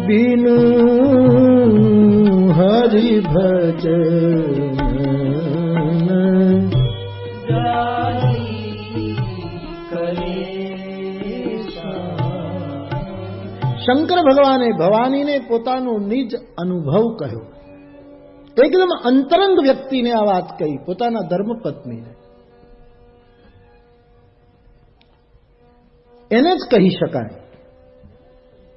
बिनु हरि भजन શંકર ભગવાને ભવાનીને પોતાનો નિજ અનુભવ કહ્યો એકદમ અંતરંગ વ્યક્તિને આ વાત કહી પોતાના ધર્મપત્નીને એને જ કહી શકાય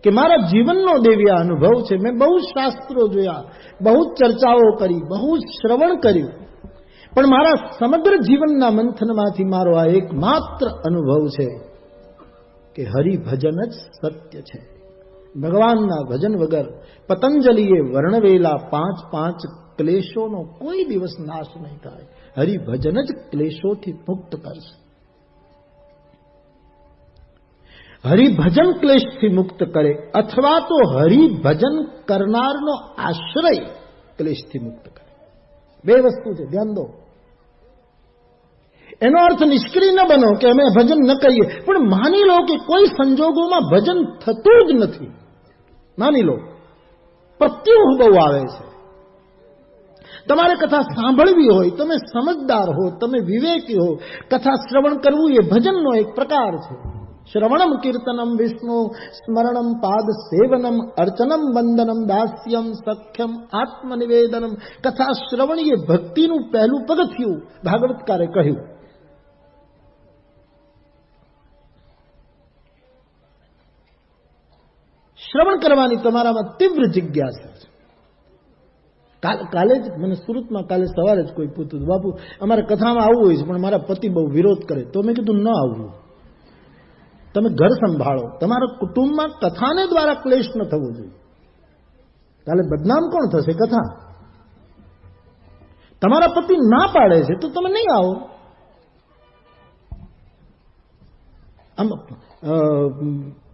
કે મારા જીવનનો દેવી આ અનુભવ છે. મેં બહુ શાસ્ત્રો જોયા, બહુ ચર્ચાઓ કરી, બહુ શ્રવણ કર્યું. પણ મારા સમગ્ર જીવનના મંથનમાંથી મારો આ એકમાત્ર અનુભવ છે કે હરિભજન જ સત્ય છે. ભગવાનના ભજન વગર પતંજલિએ વર્ણવેલા પાંચ પાંચ ક્લેશોનો કોઈ દિવસ નાશ નહીં થાય. હરિભજન જ ક્લેશોથી મુક્ત કરશે. હરિભજન ક્લેશથી મુક્ત કરે અથવા તો હરિભજન કરનારનો આશ્રય ક્લેશથી મુક્ત કરે. બે વસ્તુ છે, ધ્યાન દો. એનો અર્થ નિષ્ક્રિય ન બનો કે અમે ભજન ન કરીએ, પણ માની લો કે કોઈ સંજોગોમાં ભજન થતું જ નથી. માની લો, પ્રત્યુહ બહુ આવે છે. તમારે કથા સાંભળવી હોય, તમે સમજદાર હો, તમે વિવેકી હો, કથા શ્રવણ કરવું એ ભજનનો એક પ્રકાર છે. શ્રવણમ કીર્તનમ વિષ્ણુ સ્મરણમ પાદ સેવનમ અર્ચનમ વંદનમ દાસ્યમ સખ્યમ આત્મનિવેદનમ કથા શ્રવણ એ ભક્તિનું પહેલું પગથિયું ભાગવતકારે કહ્યું. શ્રવણ કરવાની તમારામાં તીવ્ર જિજ્ઞાસા છે. કાલે જ, મને સુરતમાં કાલે સવારે જ કોઈ પૂછતું બાપુ, અમારે કથામાં આવવું હોય છે, પણ મારા પતિ બહુ વિરોધ કરે. તો મેં કીધું, ન આવવું. તમે ઘર સંભાળો. તમારા કુટુંબમાં કથાને દ્વારા ક્લેશ ન થવો જોઈએ. કાલે બદનામ કોણ થશે કથા? તમારા પતિ ના પાડે છે તો તમે નહીં આવો. આમ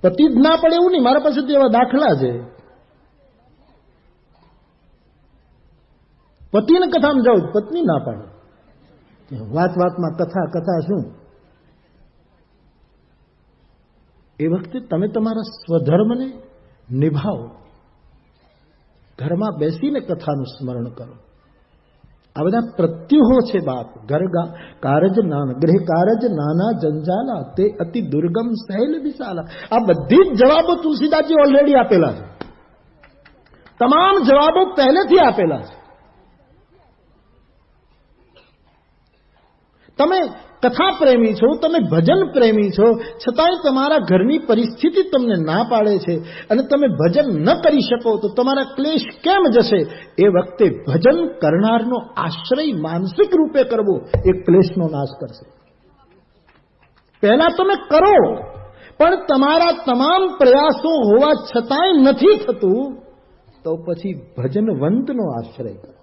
પતિ જ ના પડે એવું નહીં. મારા પાસે તો એવા દાખલા છે. પતિને કથામાં જાઉં પત્ની ના પાડે. વાત વાતમાં કથા કથા શું? એ વખતે તમે તમારા સ્વધર્મને નિભાવો. ઘરમાં બેસીને કથાનું સ્મરણ કરો. આ બધા પ્રત્યુહો છે બાપ. ઘર કારજ નાના, ગ્રહ કારજ નાના, જંજાલા, તે અતિ દુર્ગમ, સહેલ, વિશાલા. આ બધી જ જવાબો તુલસીદાસજી ઓલરેડી આપેલા છે. તમામ જવાબો પહેલેથી આપેલા છે. તમે કથા પ્રેમી છો, તમે ભજન પ્રેમી છો, છતાંય તમારા ઘરની પરિસ્થિતિ તમને ના પાડે છે અને તમે ભજન ન કરી શકો તો તમારા ક્લેશ કેમ જશે? એ વખતે ભજન કરનારનો આશ્રય માનસિક રૂપે કરવો એ ક્લેશનો નાશ કરશે. પહેલા તમે કરો, પણ તમારા તમામ પ્રયાસો હોવા છતાંય નથી થતું, તો પછી ભજનવંતનો આશ્રય કરો.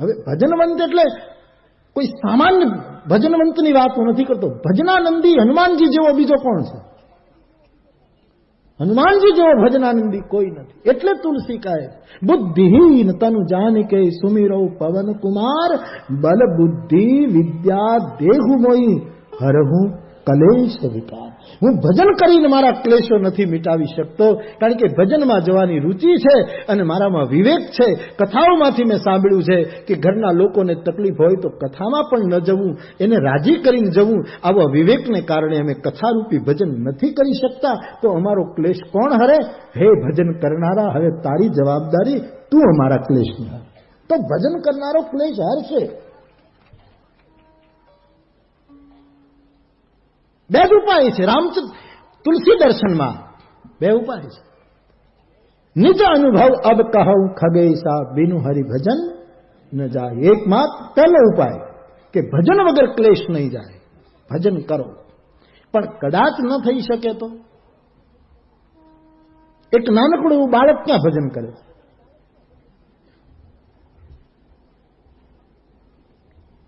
હવે ભજનવંત એટલે કોઈ સામાન્ય ભજનવંતની વાત હું નથી કરતો. ભજનાનંદી હનુમાનજી જેવો બીજો કોણ છે? હનુમાનજી જેવો ભજનાનંદી કોઈ નથી. એટલે તુલસી કહે, બુદ્ધિહીન તનુ જાનિકે સુમિરો પવન કુમાર બલ બુદ્ધિ વિદ્યા દેહુ મોઈ, હરહું કલેશ વિકાર. હું ભજન કરીને મારા ક્લેશો નથી મિટાવી શકતો, કારણ કે ભજનમાં જવાની રુચિ છે અને મારામાં વિવેક છે. કથાઓમાંથી મેં સાંભળ્યું છે કે ઘરના લોકોને તકલીફ હોય તો કથામાં પણ ન જવું, એને રાજી કરીને જવું. આવા વિવેકને કારણે અમે કથારૂપી ભજન નથી કરી શકતા. તો અમારો ક્લેશ કોણ હરે? હે ભજન કરનારા, હવે તારી જવાબદારી તું અમારા ક્લેશને તો ભજન કરનારો ક્લેશ હરશે બે જ ઉપાય છે. રામચંદ્ર તુલસી દર્શનમાં બે ઉપાય છે. નિજ અનુભવ અબ કહું ખગેસા બિનુ હરિભજન ન જાય. એકમાત્ર પહેલો ઉપાય કે ભજન વગર ક્લેશ નહીં જાય. ભજન કરો. પણ કદાચ ન થઈ શકે તો? એક નાનકડું બાળક ક્યાં ભજન કરે?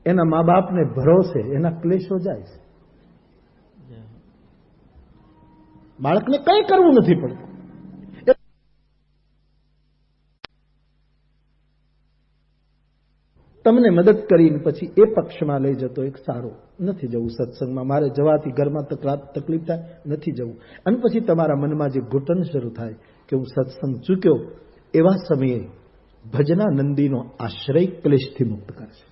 એના મા બાપને ભરોસે, એના ક્લેશો જાય છે. બાળકને કંઈ કરવું નથી પડતું. તમને મદદ કરીને પછી એ પક્ષમાં લઈ જતો એક સારો. નથી જવું સત્સંગમાં. મારે જવાથી ઘરમાં તકલીફ થાય, નથી જવું. અને પછી તમારા મનમાં જે ઘૂંટણ શરૂ થાય કે હું સત્સંગ ચૂક્યો, એવા સમયે ભજના નંદીનો આશ્રય ક્લેશથી મુક્ત કરશે.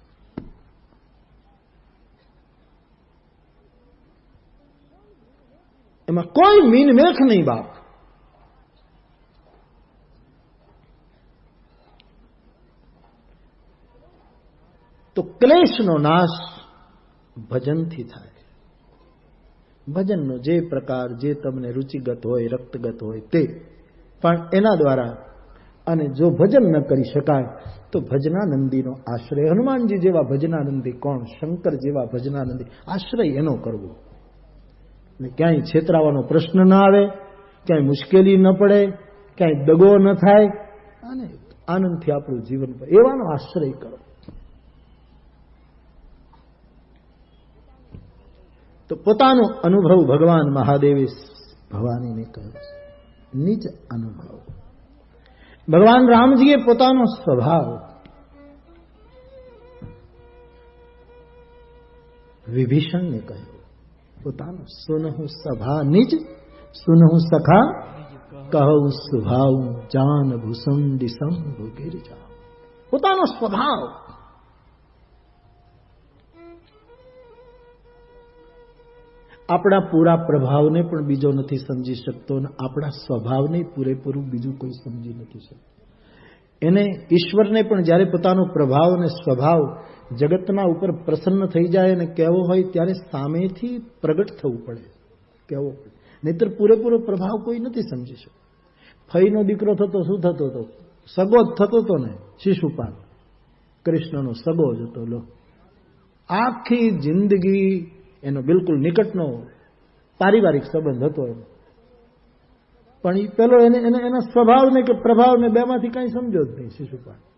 એમાં કોઈ મીનમેખ નહીં બાપ. તો ક્લેશનો નાશ ભજનથી થાય ભજનનો જે પ્રકાર, જે તમને રુચિગત હોય, રક્તગત હોય તે. પણ એના દ્વારા અને જો ભજન ન કરી શકાય, તો ભજનાનંદીનો આશ્રય. હનુમાનજી જેવા ભજનાનંદી કોણ? શંકર જેવા ભજનાનંદી. આશ્રય એનો કરવો. ને ક્યાંય છેતરાવાનો પ્રશ્ન ન આવે, ક્યાંય મુશ્કેલી ન પડે, ક્યાંય દગો ન થાય. અને આનંદથી આપણું જીવન એવાનો આશ્રય કરો. તો પોતાનો અનુભવ ભગવાન મહાદેવે ભવાનીને કહ્યો નિજ અનુભવ. ભગવાન રામજીએ પોતાનો સ્વભાવ વિભીષણને કહ્યો. પોતાનો. સુનહુ સભા નિજ, સુનહુ સખા કહું સ્વભાવ જાન ભૂસુંડી શંભુ ગિરિજા પોતાનો સ્વભાવ. આપણા પૂરા પ્રભાવને પણ બીજો નથી સમજી શકતો અને આપણા સ્વભાવને પૂરેપૂરું બીજું કોઈ સમજી નથી શકતું. એને ઈશ્વરને પણ જ્યારે પોતાનો પ્રભાવ અને સ્વભાવ જગતના ઉપર પ્રસન્ન થઈ જાય અને કહેવો હોય ત્યારે સામેથી પ્રગટ થવું પડે. કહેવો પડે. નહીતર પૂરેપૂરો પ્રભાવ કોઈ નથી સમજી શકતો ફઈનો દીકરો થતો શું થતો હતો સગો જ થતો હતો ને? શિશુપાલ. કૃષ્ણનો સગો જ હતો, લો. આખી જિંદગી એનો બિલકુલ નિકટનો પારિવારિક સંબંધ હતો એનો. પણ એ પેલો એને એને, એના સ્વભાવને કે પ્રભાવને બેમાંથી કાંઈ સમજો જ નહીં, શિશુપાલ.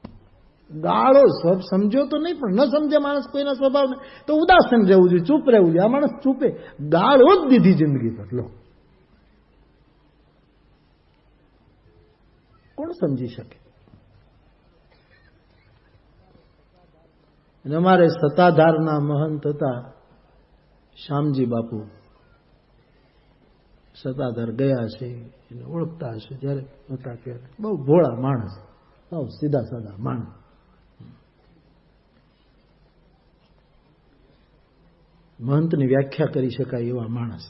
ગાળો સમજો તો નહીં, પણ ન સમજે માણસ કોઈના સ્વભાવને. તો ઉદાસીન રહેવું જોઈએ, ચૂપ રહેવું જોઈએ. આ માણસ ચૂપે. ગાળો જ દીધી જિંદગી પર લો. કોણ સમજી શકે? અમારે સત્તાધારના મહંત હતા શ્યામજી બાપુ. સત્તાધાર ગયા છે, એને ઓળખતા હશે. જ્યારે હતા ત્યારે. બહુ ભોળા માણસ. બહુ સીધા સાદા માણસ. મહંતની વ્યાખ્યા કરી શકાય એવા માણસ.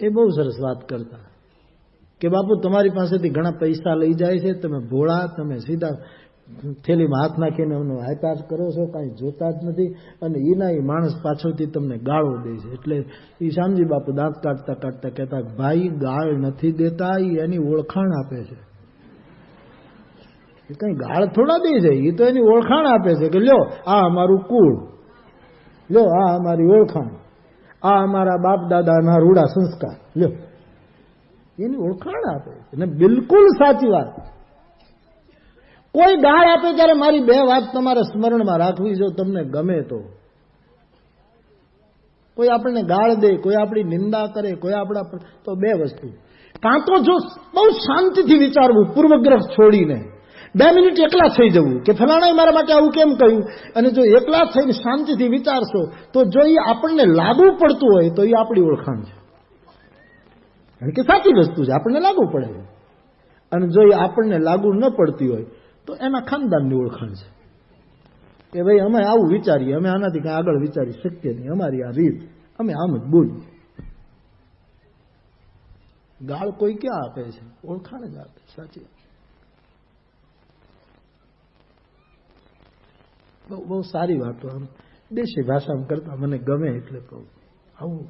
એ બહુ સરસ વાત કરતા. કે બાપુ, તમારી પાસેથી ઘણા પૈસા લઈ જાય છે, તમે ભોળા, તમે સીધા થેલીમાં હાથ નાખીને એમનો હાયપાસ કરો છો, કાંઈ જોતા જ નથી, અને એના એ માણસ પાછળથી તમને ગાળો દે છે. એટલે એ શામજી બાપુ દાંત કાઢતા કાઢતા કહેતા, ભાઈ, ગાળ નથી દેતા એ એની ઓળખાણ આપે છે. એ કઈ ગાળ થોડા દે છે. એ તો એની ઓળખાણ આપે છે કે લ્યો, આ અમારું કુળ. લ્યો, આ અમારી ઓળખાણ. આ અમારા બાપ દાદાના રૂડા સંસ્કાર. લ્યો. એની ઓળખાણ આપે અને બિલકુલ સાચી વાત. કોઈ ગાળ આપે ત્યારે મારી બે વાત તમારે સ્મરણમાં રાખવી જો તમને ગમે તો. કોઈ આપણને ગાળ દે, કોઈ આપણી નિંદા કરે, કોઈ આપણા તો બે વસ્તુ. કાં તો જો બહુ શાંતિથી વિચારવું, પૂર્વગ્રહ છોડીને. બે મિનિટ એકલા થઈ જવું કે ફલાણાએ મારા માટે આવું કેમ કહ્યું? અને જો એકલા થઈને શાંતિથી વિચારશો, તો જો એ આપણને લાગુ પડતું હોય, તો એ આપણી ઓળખાણ છે. કે સાચી વસ્તુ છે, આપણને લાગુ પડે અને જો એ આપણને લાગુ ન પડતી હોય, તો એના ખાનદાનની ઓળખાણ છે. કે ભાઈ, અમે આવું વિચારીએ, અમે આનાથી કાંઈ આગળ વિચારી શકીએ નહીં, અમારી આ રીત, અમે આમ જ બોલીએ. ગાળ કોઈ ક્યાં આપે છે? ઓળખાણ જ આપે સાચી બહુ સારી વાતો. આમ દેશી ભાષામાં કરતા મને ગમે એટલે કહું. આવું,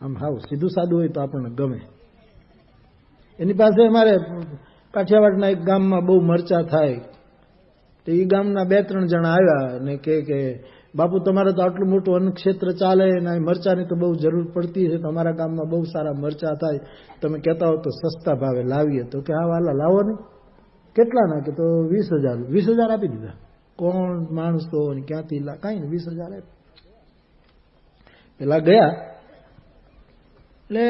આમ હાવ સીધું સાદું હોય તો આપણને ગમે. એની પાસે અમારે કાઠિયાવાડના એક ગામમાં બહુ મરચા થાય. તો એ ગામના બે ત્રણ જણા આવ્યા અને કે કે, બાપુ, તમારે તો આટલું મોટું અન્ન ક્ષેત્ર ચાલે અને મરચાની તો બહુ જરૂર પડતી છે. તમારા ગામમાં બહુ સારા મરચા થાય. તમે કહેતા હો તો સસ્તા ભાવે લાવીએ. તો કે હા વાલા લાવો ને. કેટલાના? કે તો વીસ હજાર. વીસ હજાર આપી દીધા. કોણ માણસ તો ક્યાંથી કાંઈ ને વીસ હજાર પેલા ગયા. એટલે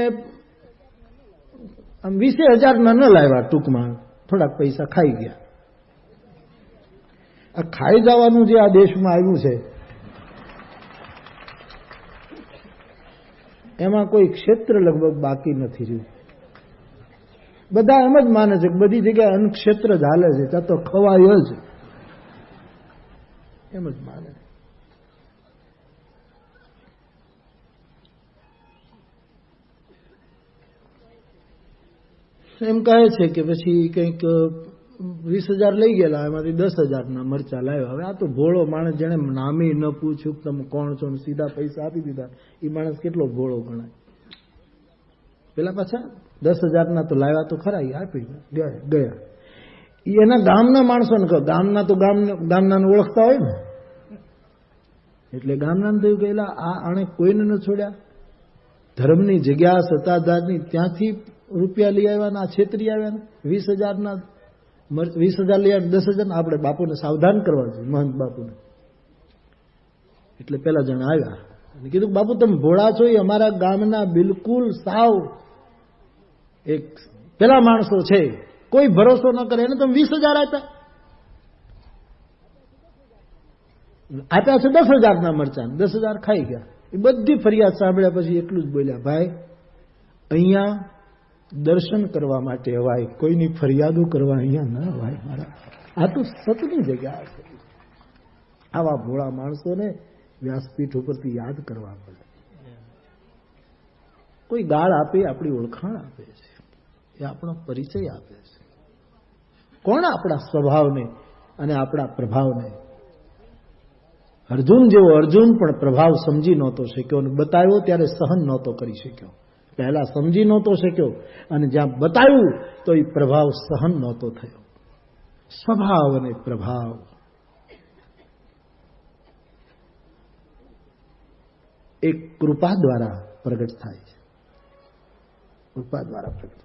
આમ વીસે હજારના ન લાવ્યા ટૂંકમાં. થોડાક પૈસા ખાઈ ગયા. આ ખાઈ જવાનું જે આ દેશમાં આવ્યું છે, એમાં કોઈ ક્ષેત્ર લગભગ બાકી નથી રહ્યું. બધા એમ જ માને છે કે બધી જગ્યાએ અન્નક્ષેત્ર જ હાલે છે, ત્યાં તો ખવાય જ. એમ જ માને. એમ કહે છે કે પછી કંઈક વીસ હજાર લઈ ગયેલા, એમાંથી દસ હજારના મરચા લાવ્યો. હવે આ તો ભોળો માણસ જેને નામે ન પૂછ્યું તમે કોણ છો સીધા પૈસા આપી દીધા. એ માણસ કેટલો ભોળો ગણાય? પેલા પાછા દસ હજારના તો લાવ્યા તો ખરા એ આપી ગયા ગયા. એના ગામના માણસોને કહો. ગામના તો ગામ, ગામનાને ઓળખતા હોય ને? એટલે ગામનામ થયું પહેલા આ આણે કોઈને ન છોડ્યા. ધર્મની જગ્યા, સત્તાધારની, ત્યાંથી રૂપિયા લઈ આવ્યાના છેતરી આવ્યા ને વીસ હજારના વીસ હજાર લઈ આવ્યા, દસ હજાર આપણે બાપુને સાવધાન કરવા જોઈએ, મહંત બાપુને. એટલે પેલા જણા આવ્યા અને કીધું, બાપુ, તમે ભોળા છો, એ અમારા ગામના બિલકુલ સાવ એક પેલા માણસો છે. કોઈ ભરોસો ન કરે. એને તમે વીસ હજાર આપ્યા. આપ્યા છે દસ હજારના મરચાં. દસ હજાર ખાઈ ગયા. એ બધી ફરિયાદ સાંભળ્યા પછી એટલું જ બોલ્યા, ભાઈ, અહીંયા દર્શન કરવા માટે અવાય. કોઈની ફરિયાદો કરવા અહીંયા ના અવાય મારા. આ તો સતની જગ્યા છે. આવા ભોળા માણસોને વ્યાસપીઠ ઉપરથી યાદ કરવા પડે. કોઈ ગાળ આપે, આપણી ઓળખાણ આપે છે. એ આપણો પરિચય આપે છે. કોણ આપણા સ્વભાવને અને આપણા પ્રભાવને અર્જુન જેવો અર્જુન પણ પ્રભાવ સમજી નહોતો શક્યો અને બતાવ્યો ત્યારે સહન નહોતો કરી શક્યો. પહેલા સમજી નહોતો શક્યો અને જ્યાં બતાવ્યું, તો એ પ્રભાવ સહન નહોતો થયો. સ્વભાવ અને પ્રભાવ. એક કૃપા દ્વારા પ્રગટ થાય છે. કૃપા દ્વારા પ્રગટ